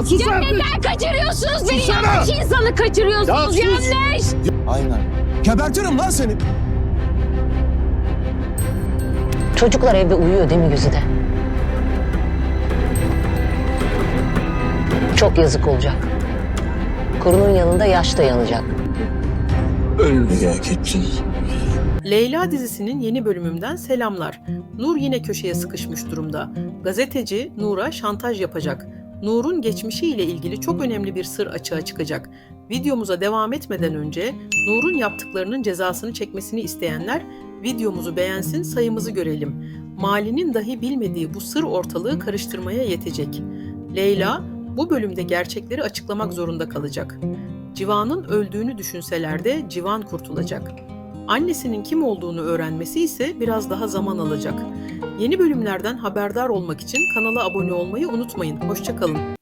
Ya sus Ya artık. neden kaçırıyorsunuz beni? Susana! Yanlış insanı kaçırıyorsunuz. Ya sus! Yanlış. Aynen. Gebertirim lan seni. Çocuklar evde uyuyor değil mi Güzide? Çok yazık olacak. Kurunun yanında yaş da yanacak. Ölmeyi hak ettin. Leyla dizisinin yeni bölümünden selamlar. Nur yine köşeye sıkışmış durumda. Gazeteci Nur'a şantaj yapacak. Nur'un geçmişiyle ilgili çok önemli bir sır açığa çıkacak. Videomuza devam etmeden önce Nur'un yaptıklarının cezasını çekmesini isteyenler videomuzu beğensin sayımızı görelim. Mali'nin dahi bilmediği bu sır ortalığı karıştırmaya yetecek. Leyla bu bölümde gerçekleri açıklamak zorunda kalacak. Civan'ın öldüğünü düşünseler de Civan kurtulacak. Annesinin kim olduğunu öğrenmesi ise biraz daha zaman alacak. Yeni bölümlerden haberdar olmak için kanala abone olmayı unutmayın. Hoşçakalın.